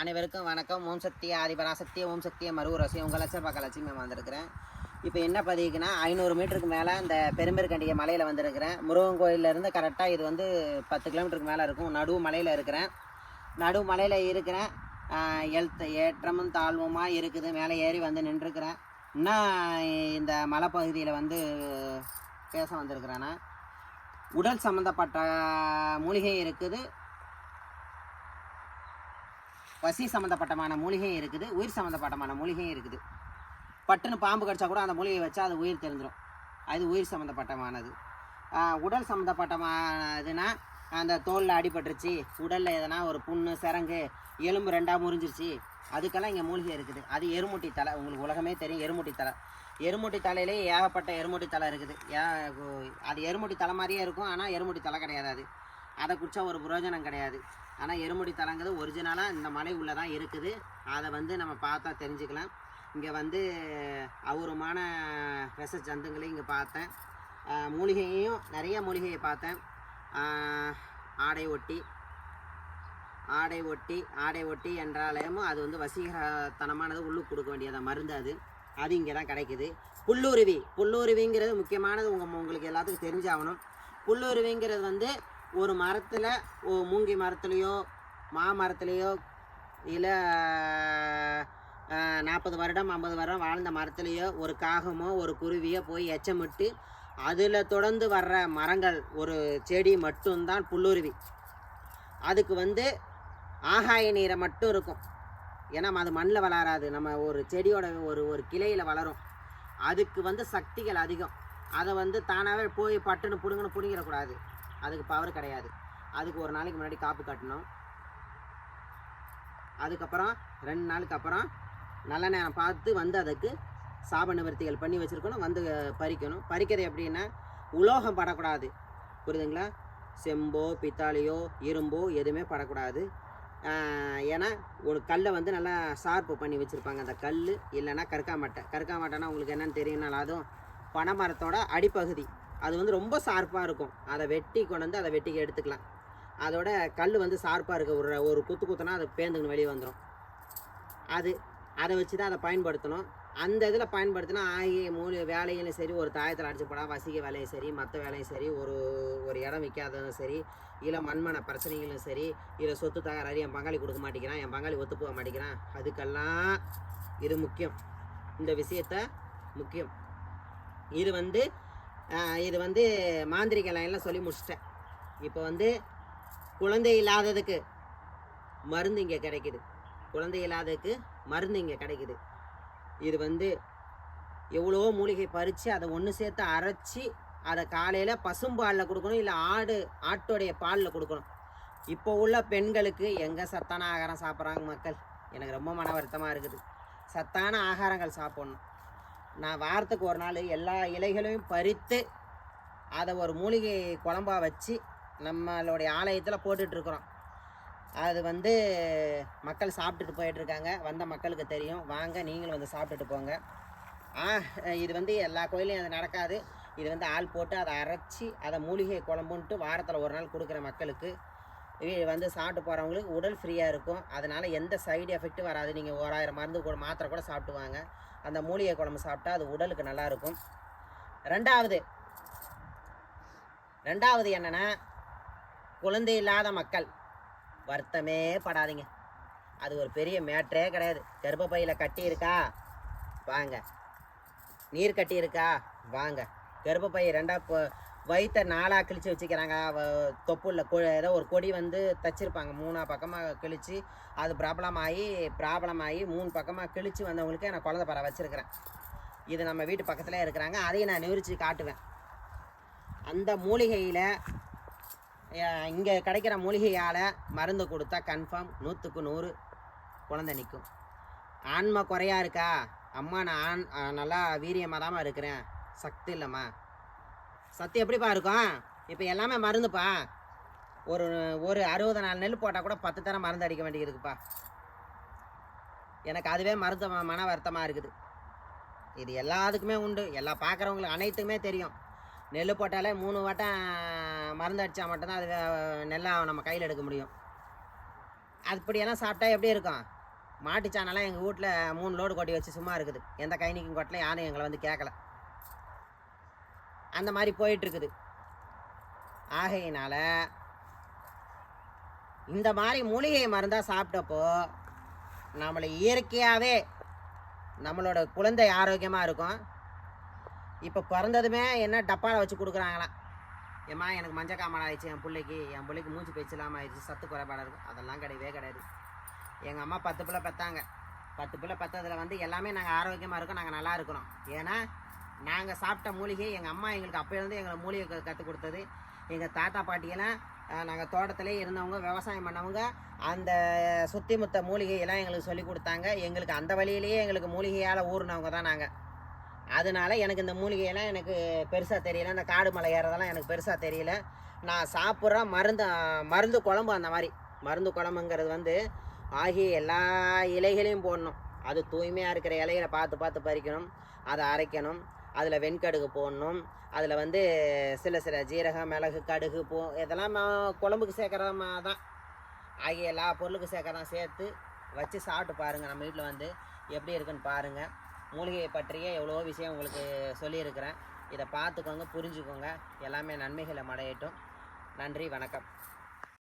அனைவருக்கும் வணக்கம். ஓம் சக்தி ஆதிபராசக்திய ஓம் சக்தி மருவரசி உங்கள் லட்சம் பக்க லட்சுமி வந்திருக்கிறேன். இப்போ என்ன பதிவுக்குன்னா ஐநூறு மீட்டருக்கு மேலே இந்த பெரும்பெருக்கண்டிகை மலையில் வந்திருக்கிறேன். முருகன் கோயிலேருந்து கரெக்டாக இது வந்து பத்து கிலோமீட்டருக்கு மேலே இருக்கும். நடுவு மலையில் இருக்கிறேன். நடுவு மலையில் இருக்கிறேன் எழுத்த எழுத்து ஏற்றமும் தாழ்வுமா இருக்குது. மேலே ஏறி வந்து நின்றுருக்கிறேன் இன்னும் இந்த மலைப்பகுதியில் வந்து பேச வந்திருக்கிறேன்னா உடல் சம்மந்தப்பட்ட மூலிகை இருக்குது. பசி சம்மந்தப்பட்டமான மூலிகையும் இருக்குது உயிர் சம்மந்தப்பட்டமான மூலிகையும் இருக்குது. பட்டுன்னு பாம்பு கடிச்சா கூட அந்த மூலிகையை வச்சா அது உயிர் தெரிஞ்சிடும் அது உயிர் சம்மந்தப்பட்டமானது உடல் சம்மந்தப்பட்டமானதுன்னா அந்த தோலில் அடிபட்டுருச்சு உடலில் எதனா ஒரு புண்ணு சிரங்கு எலும்பு ரெண்டாக முறிஞ்சிருச்சு அதுக்கெல்லாம் இங்கே மூலிகை இருக்குது. அது எருமுட்டி தலை உங்களுக்கு உலகமே தெரியும் எருமுட்டி தலை எருமுட்டி தலையிலே ஏகப்பட்ட எருமுட்டி தலை இருக்குது. ஏ அது எருமுட்டி தலை மாதிரியே இருக்கும் ஆனால் எருமுட்டி தலை கிடையாது அது. அதை குடித்தா ஒரு பிரயோஜனம் கிடையாது. ஆனால் எருமுடி தலைங்கிறது ஒரிஜினலாக இந்த மலை உள்ளே தான் இருக்குது. அதை வந்து நம்ம பார்த்தா தெரிஞ்சுக்கலாம். இங்கே வந்து அவுரமான விஷ ஜந்துங்களையும் இங்கே பார்த்தேன். மூலிகையையும் நிறைய மூலிகையை பார்த்தேன். ஆடை ஒட்டி ஆடை ஒட்டி ஆடை ஒட்டி என்றாலேயும் அது வந்து வசீகரத்தனமானது உள்ளுக்கு கொடுக்க வேண்டியது மருந்து அது. அது இங்கே தான் கிடைக்குது. புல்லுருவி புல்லுருவிங்கிறது முக்கியமானது உங்கள் உங்களுக்கு எல்லாத்துக்கும் தெரிஞ்சாகணும். புல்லுருவிங்கிறது வந்து ஒரு மரத்தில் ஓ மூங்கி மரத்துலேயோ மா மரத்துலேயோ இல்லை நாற்பது வருடம் ஐம்பது வருடம் வாழ்ந்த மரத்துலேயோ ஒரு காகமோ ஒரு குருவியோ போய் எச்சமிட்டு அதில் தொடர்ந்து வர்ற மரங்கள் ஒரு செடி மட்டும்தான் புல்லுருவி. அதுக்கு வந்து ஆகாய நீரை மட்டும் இருக்கும். ஏன்னா அது மண்ணில் வளராது. நம்ம ஒரு செடியோட ஒரு ஒரு கிளையில் வளரும். அதுக்கு வந்து சக்திகள் அதிகம். அதை வந்து தானாகவே போய் பட்டுன்னு பிடுங்கன்னு பிடுங்கிடக்கூடாது அதுக்கு பவர் கிடையாது. அதுக்கு ஒரு நாளைக்கு முன்னாடி காப்பு கட்டணும். அதுக்கப்புறம் ரெண்டு நாளுக்கு அப்புறம் நல்ல நேரம் பார்த்து வந்து அதுக்கு சாப நிவர்த்திகள் பண்ணி வச்சுருக்கணும் வந்து பறிக்கணும். பறிக்கிறது எப்படின்னா உலோகம் படக்கூடாது. புரியுதுங்களா? செம்போ பித்தாளியோ இரும்போ எதுவுமே படக்கூடாது. ஏன்னா ஒரு கல்லை வந்து நல்லா ஷார்ப்பு பண்ணி வச்சுருப்பாங்க. அந்த கல் இல்லைன்னா கற்காமட்டை. கற்காமட்டைன்னா உங்களுக்கு என்னென்னு தெரியும்னால அதுவும் பனைமரத்தோட அடிப்பகுதி. அது வந்து ரொம்ப ஷார்ப்பாக இருக்கும். அதை வெட்டி கொண்டு வந்து அதை வெட்டி எடுத்துக்கலாம். அதோட கல் வந்து ஷார்ப்பாக இருக்க ஒரு ஒரு குத்து குத்துனா அதை பேந்துன்னு வெளியே வந்துடும் அது அதை வச்சு தான் அதை பயன்படுத்தணும். அந்த இதில் பயன்படுத்தினா ஆகிய மூணு வேலையிலும் சரி ஒரு தாயத்தில் அடிச்சப்படா வசிக்க வேலையும் சரி மற்ற வேலையும் சரி ஒரு ஒரு இடம் விற்காததும் சரி இல்லை மண்மன பிரச்சனைகளும் சரி இல்லை சொத்து தகராறு என் பங்காளி கொடுக்க மாட்டேங்கிறான் என் பங்காளி ஒத்து போக மாட்டேங்கிறான். அதுக்கெல்லாம் இது முக்கியம். இந்த விஷயத்த முக்கியம். இது வந்து இது வந்து மாந்திரிக எல்லாம் சொல்லி முடிச்சிட்டேன். இப்போ வந்து குழந்தை இல்லாததுக்கு மருந்து இங்கே கிடைக்குது. குழந்தை இல்லாததுக்கு மருந்து இங்கே கிடைக்குது. இது வந்து எவ்வளோ மூலிகை பறித்து அதை ஒன்று சேர்த்து அரைச்சி அதை காலையில் பசும்பாலில் கொடுக்கணும் இல்லை ஆடு ஆட்டோடைய பாலில் கொடுக்கணும். இப்போ உள்ள பெண்களுக்கு எங்கே சத்தான ஆகாரம் சாப்பிட்றாங்க மக்கள்? எனக்கு ரொம்ப மன வருத்தமாக இருக்குது. சத்தான ஆகாரங்கள் சாப்பிட்ணும். நான் வாரத்துக்கு ஒரு நாள் எல்லா இலைகளையும் பறித்து அதை ஒரு மூலிகை குழம்பா வச்சு நம்மளுடைய ஆலயத்தில் போட்டுட்ருக்குறோம். அது வந்து மக்கள் சாப்பிட்டுட்டு போயிட்டுருக்காங்க வந்த மக்களுக்கு தெரியும். வாங்க நீங்களும் வந்து சாப்பிட்டுட்டு போங்க. ஆ இது வந்து எல்லா கோயிலையும் அது நடக்காது. இது வந்து ஆள் போட்டு அதை அரைச்சி அதை மூலிகை குழம்புன்ட்டு வாரத்தில் ஒரு நாள் கொடுக்குற மக்களுக்கு வந்து சாப்பிட்டு போகிறவங்களுக்கு உடல் ஃப்ரீயாக இருக்கும். அதனால் எந்த சைடு எஃபெக்ட்டும் வராது. நீங்கள் ஓராயிரம் மருந்து கூட மாத்திரை கூட சாப்பிட்டு வாங்க அந்த மூலிகை குழம்பு சாப்பிட்டா அது உடலுக்கு நல்லாயிருக்கும் ரெண்டாவது ரெண்டாவது என்னென்னா குழந்தை இல்லாத மக்கள் வருத்தமே படாதீங்க. அது ஒரு பெரிய மேட்ரே கிடையாது. கர்ப்பப்பையில் கட்டி இருக்கா? வாங்க. நீர் கட்டி இருக்கா? வாங்க. கர்ப்பப்பை ரெண்டா வயிற்ற நாலாக கிழிச்சு வச்சுக்கிறாங்க. தொப்புள்ள கொ ஏதோ ஒரு கொடி வந்து தச்சிருப்பாங்க. மூணா பக்கமாக கிழிச்சு அது ப்ராப்ளம் ஆகி ப்ராப்ளம் ஆகி மூணு பக்கமாக கிழிச்சு வந்தவங்களுக்கு நான் குழந்தை பறவை வச்சுருக்கிறேன். இது நம்ம வீட்டு பக்கத்தில் இருக்கிறாங்க. அதையும் நான் நிவிரிச்சு காட்டுவேன். அந்த மூலிகையில் இங்கே கிடைக்கிற மூலிகையால் மருந்து கொடுத்தா கன்ஃபார்ம் நூற்றுக்கு நூறு குழந்தை நிற்கும். ஆன்மை குறையா இருக்கா? அம்மா நான் ஆண் நல்லா வீரியமாக தான் இருக்கிறேன். சக்தி இல்லைம்மா. சத்து எப்படிப்பா இருக்கும்? இப்போ எல்லாமே மருந்துப்பா. ஒரு ஒரு அறுபது நாலு நெல் போட்டால் கூட பத்து தரம் மருந்து அடிக்க வேண்டியிருக்குப்பா. எனக்கு அதுவே மருந்து மன வருத்தமாக இருக்குது. இது எல்லாத்துக்குமே உண்டு. எல்லா பார்க்குறவங்களுக்கு அனைத்துக்குமே தெரியும். நெல் போட்டாலே மூணு வட்டம் மருந்து அடித்தா மட்டும்தான் அது நெல்லாக நம்ம கையில் எடுக்க முடியும். அப்படியெல்லாம் சாப்பிட்டா எப்படி இருக்கும்? மாட்டுச்சானெல்லாம் எங்கள் வீட்டில் மூணு லோடு கொட்டி வச்சு சும்மா இருக்குது. எந்த கைனிக்கும் கொட்டல யாரும் எங்களை வந்து கேட்கல அந்த மாதிரி போயிட்டுருக்குது. ஆகையினால் இந்த மாதிரி மூலிகை மருந்தாக சாப்பிட்டப்போ நம்மளை இயற்கையாகவே நம்மளோட குழந்தை ஆரோக்கியமாக இருக்கும். இப்போ பிறந்ததுமே என்ன டப்பாவில் வச்சு கொடுக்குறாங்களாம். ஏம்மா எனக்கு மஞ்சள் காமல் ஆயிடுச்சு என் பிள்ளைக்கு என் பிள்ளைக்கு மூச்சு பேச்சு இல்லாமல் ஆயிடுச்சு சத்து குறைபாடாக இருக்கும் அதெல்லாம் கிடையவே கிடையாது. எங்கள் அம்மா பத்து பிள்ளை பெற்றாங்க பத்து பிள்ளை பெற்றதில் வந்து எல்லாமே நாங்கள் ஆரோக்கியமாக இருக்கோம் நாங்கள் நல்லா இருக்கிறோம். ஏன்னா நாங்கள் சாப்பிட்ட மூலிகை எங்கள் அம்மா எங்களுக்கு அப்போலேருந்து எங்களை மூலிகை கற்றுக் கொடுத்தது. எங்கள் தாத்தா பாட்டியெல்லாம் நாங்கள் தோட்டத்திலே இருந்தவங்க விவசாயம் பண்ணவங்க அந்த சுத்தி முத்த மூலிகையெல்லாம் எங்களுக்கு சொல்லி கொடுத்தாங்க. எங்களுக்கு அந்த வழியிலேயே எங்களுக்கு மூலிகையால் ஊறினவங்க தான் நாங்கள் அதனால எனக்கு இந்த மூலிகையெல்லாம் எனக்கு பெருசாக தெரியல. இந்த காடு மலை ஏறதெல்லாம் எனக்கு பெருசாக தெரியல. நான் சாப்பிட்ற மருந்து மருந்து குழம்பு அந்த மாதிரி. மருந்து குழம்புங்கிறது வந்து ஆகிய எல்லா இலைகளையும் போடணும். அது தூய்மையாக இருக்கிற இலைகளை பார்த்து பார்த்து பறிக்கணும். அதை அரைக்கணும். அதில் வெண்கடுகு போடணும். அதில் வந்து சில சில ஜீரகம் மிளகு கடுகு பூ இதெல்லாம் குழம்புக்கு சேர்க்குற தான். ஆகிய எல்லா பொருளுக்கும் சேர்க்குறதான் சேர்த்து வச்சு சாப்பிட்டு பாருங்கள் நம்ம வீட்டில் வந்து எப்படி இருக்குன்னு பாருங்கள் மூலிகையை பற்றிய எவ்வளோ விஷயம் உங்களுக்கு சொல்லியிருக்கிறேன். இதை பார்த்துக்கோங்க புரிஞ்சுக்கோங்க. எல்லாமே நன்மைகளை மடையட்டும் நன்றி வணக்கம்.